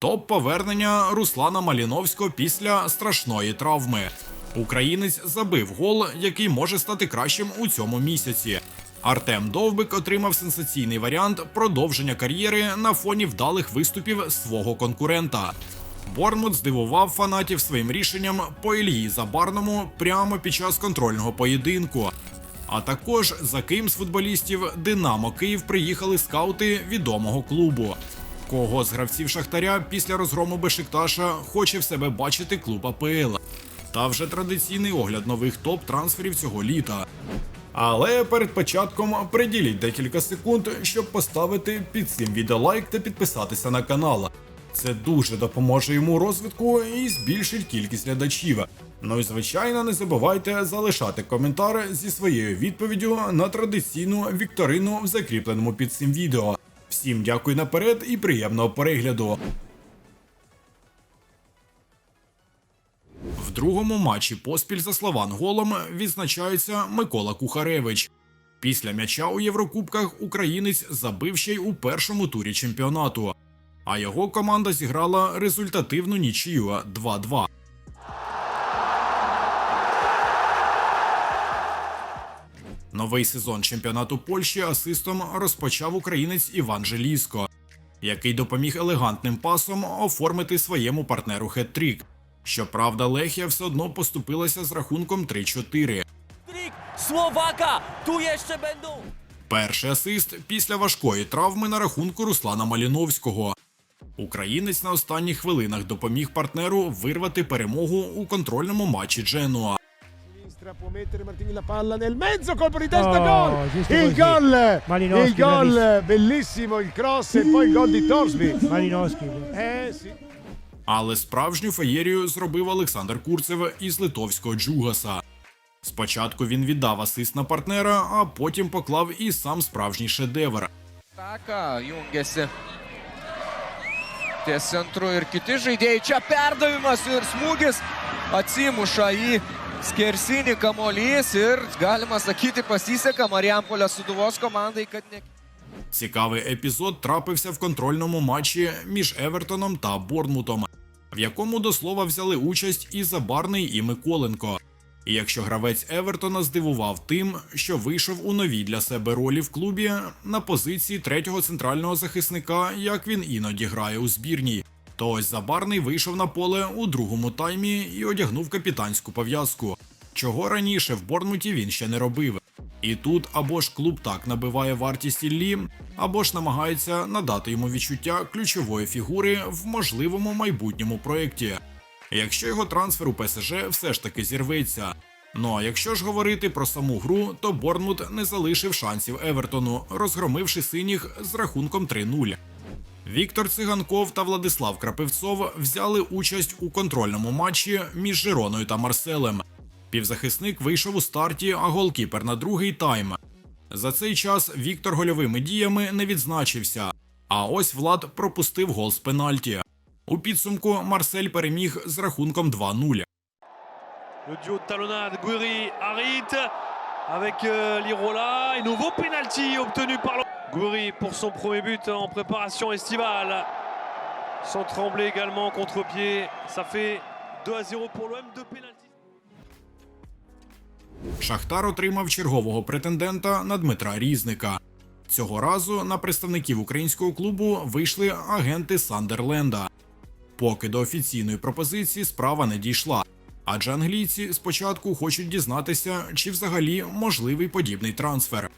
Топ повернення Руслана Маліновського після страшної травми. Українець забив гол, який може стати кращим у цьому місяці. Артем Довбик отримав сенсаційний варіант продовження кар'єри на фоні вдалих виступів свого конкурента. Борнмут здивував фанатів своїм рішенням по Ільї Забарному прямо під час контрольного поєдинку. А також за ким з футболістів Динамо Київ приїхали скаути відомого клубу. Кого з гравців Шахтаря після розгрому Бешикташа хоче в себе бачити клуб АПЛ. Та вже традиційний огляд нових топ-трансферів цього літа. Але перед початком приділіть декілька секунд, щоб поставити під цим відео лайк та підписатися на канал. Це дуже допоможе йому розвитку і збільшить кількість глядачів. Ну і звичайно, не забувайте залишати коментар зі своєю відповіддю на традиційну вікторину в закріпленому під цим відео. Всім дякую наперед і приємного перегляду. В другому матчі поспіль за Славан голом відзначається Микола Кухаревич. Після м'яча у Єврокубках українець забив ще й у першому турі чемпіонату, а його команда зіграла результативну нічию 2-2. Новий сезон чемпіонату Польщі асистом розпочав українець Іван Желіско, який допоміг елегантним пасом оформити своєму партнеру хет-трік. Щоправда, Лехія все одно поступилася з рахунком 3-4. Trik Słowaka! Tu jeszcze będą! Перший асист після важкої травми на рахунку Руслана Маліновського. Українець на останніх хвилинах допоміг партнеру вирвати перемогу у контрольному матчі Дженуа. Sinistra può mettere Martini la palla nel mezzo, colpo di testa, Oh, gol! giusto Il così. gol! Malinowski, il gol, bellissimo il cross e poi il gol di Torsby. Malinowski. Eh sì. Але справжню феєрію зробив Олександр Курцев із литовського Джугаса. Спочатку він віддав асист на партнера, а потім поклав і сам справжній шедевр. Taka jungiasi ties centru ir kiti žaidėjai. Čia perdavimas ir smūgis atsimuša į skersinį kamolys ir galima sakyti pasiseka Marijampolės suduvos komandai, kad ne... Цікавий епізод трапився в контрольному матчі між Евертоном та Борнмутом, в якому до слова взяли участь і Забарний, і Миколенко. І якщо гравець Евертона здивував тим, що вийшов у новій для себе ролі в клубі на позиції третього центрального захисника, як він іноді грає у збірній, то ось Забарний вийшов на поле у другому таймі і одягнув капітанську пов'язку, чого раніше в Борнмуті він ще не робив. І тут або ж клуб так набиває вартість Іллі, або ж намагається надати йому відчуття ключової фігури в можливому майбутньому проєкті. Якщо його трансфер у ПСЖ все ж таки зірветься. Ну а якщо ж говорити про саму гру, то Борнмут не залишив шансів Евертону, розгромивши синіх з рахунком 3-0. Віктор Циганков та Владислав Крапивцов взяли участь у контрольному матчі між Жироною та Марселем. Півзахисник вийшов у старті, а голкіпер на другий тайм. За цей час Віктор гольовими діями не відзначився. А ось Влад пропустив гол з пенальті. У підсумку Марсель переміг з рахунком 2-0. Le duo de talonnade, euh, Lirola. Et nouveau penalty obtenu par le... Gouiri pour son premier but en préparation estivale. Sans trembler également contre-pied. Ça fait 2 à 0 pour l'OM, deux pénaltys. Шахтар отримав чергового претендента на Дмитра Різника. Цього разу на представників українського клубу вийшли агенти Сандерленда. Поки до офіційної пропозиції справа не дійшла, адже англійці спочатку хочуть дізнатися, чи взагалі можливий подібний трансфер.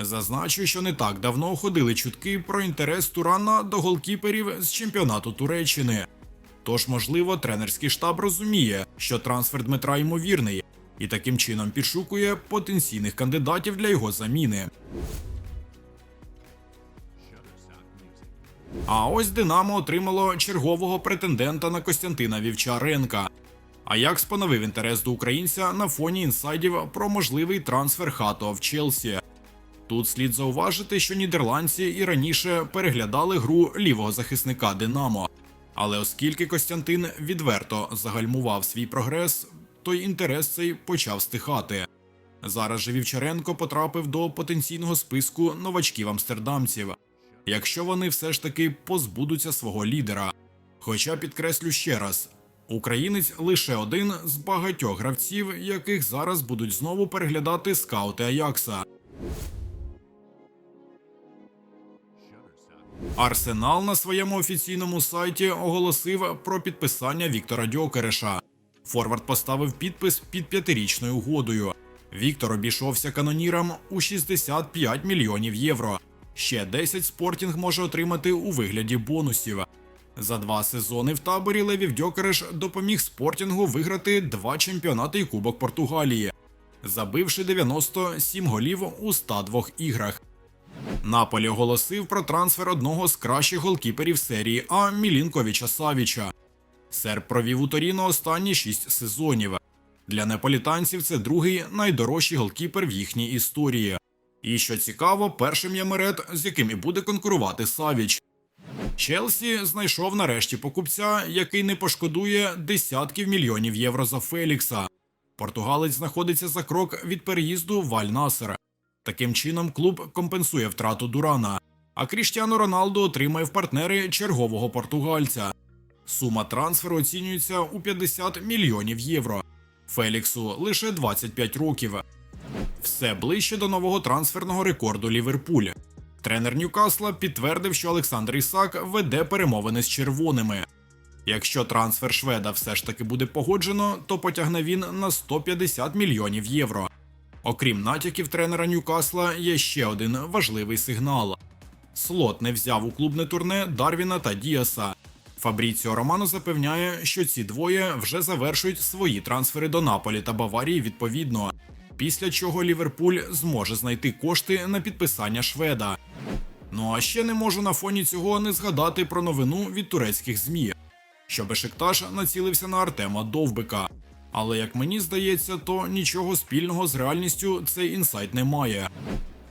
Зазначу, що не так давно ходили чутки про інтерес Турана до голкіперів з чемпіонату Туреччини. Тож, можливо, тренерський штаб розуміє, що трансфер Дмитра ймовірний, і таким чином підшукує потенційних кандидатів для його заміни. А ось Динамо отримало чергового претендента на Костянтина Вівчаренка. Аякс поновив інтерес до українця на фоні інсайдів про можливий трансфер Хато в Челсі. Тут слід зауважити, що нідерландці і раніше переглядали гру лівого захисника Динамо. Але оскільки Костянтин відверто загальмував свій прогрес, то й інтерес цей почав стихати. Зараз же Вівчаренко потрапив до потенційного списку новачків амстердамців, якщо вони все ж таки позбудуться свого лідера. Хоча підкреслю ще раз. Українець лише один з багатьох гравців, яких зараз будуть знову переглядати скаути Аякса. Арсенал на своєму офіційному сайті оголосив про підписання Віктора Дьокереша. Форвард поставив підпис під п'ятирічною угодою. Віктор обійшовся канонірам у 65 мільйонів євро. Ще 10 спортінг може отримати у вигляді бонусів. За два сезони в таборі Левів Дьокереш допоміг спортінгу виграти два чемпіонати і Кубок Португалії, забивши 97 голів у 102 іграх. Наполі оголосив про трансфер одного з кращих голкіперів серії А Мілінковича Савіча. Серб провів у Торіно останні шість сезонів. Для неаполітанців це другий найдорожчий голкіпер в їхній історії. І що цікаво, першим є Мерет, з яким і буде конкурувати Савіч. Челсі знайшов нарешті покупця, який не пошкодує десятків мільйонів євро за Фелікса. Португалець знаходиться за крок від переїзду в Аль-Насер. Таким чином, клуб компенсує втрату Дурана, а Кріштіану Роналду отримає в партнери чергового португальця. Сума трансферу оцінюється у 50 мільйонів євро. Феліксу лише 25 років. Все ближче до нового трансферного рекорду Ліверпуль. Тренер Ньюкасла підтвердив, що Олександр Ісак веде перемовини з червоними. Якщо трансфер шведа все ж таки буде погоджено, то потягне він на 150 мільйонів євро. Окрім натяків тренера Ньюкасла, є ще один важливий сигнал. Слот не взяв у клубне турне Дарвіна та Діаса. Фабріціо Романо запевняє, що ці двоє вже завершують свої трансфери до Наполі та Баварії відповідно. Після чого Ліверпуль зможе знайти кошти на підписання шведа. Ну а ще не можу на фоні цього не згадати про новину від турецьких ЗМІ, що Бешикташ націлився на Артема Довбика. Але як мені здається, то нічого спільного з реальністю цей інсайт не має.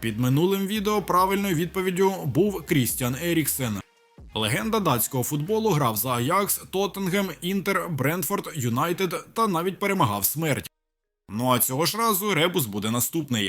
Під минулим відео правильною відповіддю був Крістіан Еріксен. Легенда датського футболу грав за Аякс, Тоттенгем, Інтер, Брентфорд, Юнайтед та навіть перемагав смерть. Ну а цього ж разу ребус буде наступний.